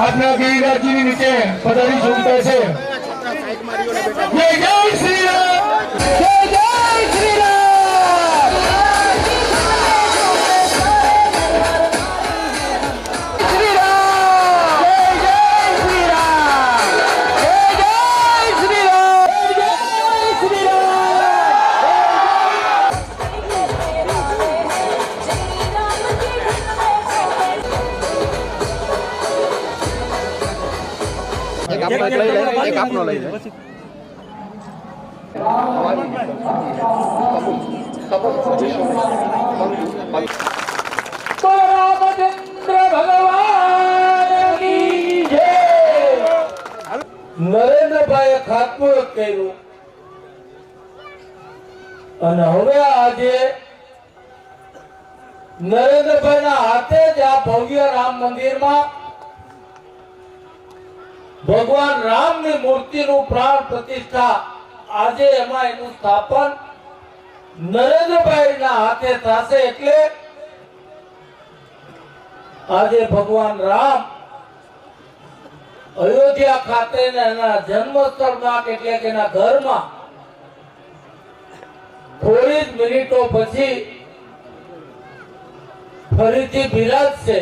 આજના ગીરાજીની નીચે પધારી ઝૂમતા છે. એક આપનો એક લઈ લે એક આપનો લઈ લે. તો રામચંદ્ર ભગવાન કી જય નરેન્દ્રભાઈએ ખાતમુહૂર્ત કર્યું. અને હવે આજે નરેન્દ્રભાઈના હાથે જ આ ભવ્ય રામ મંદિરમાં ભગવાન રામની મૂર્તિનું પ્રાણ પ્રતિષ્ઠા આજે એમાં એનું સ્થાપન નરેન્દ્રભાઈના હાથે થશે એટલે આજે ભગવાન રામ અયોધ્યા ખાતે એના જન્મસ્થળમાં કે એટલે કે એના ઘરમાં થોડી જ મિનિટો પછી ફરીથી બિરાજશે.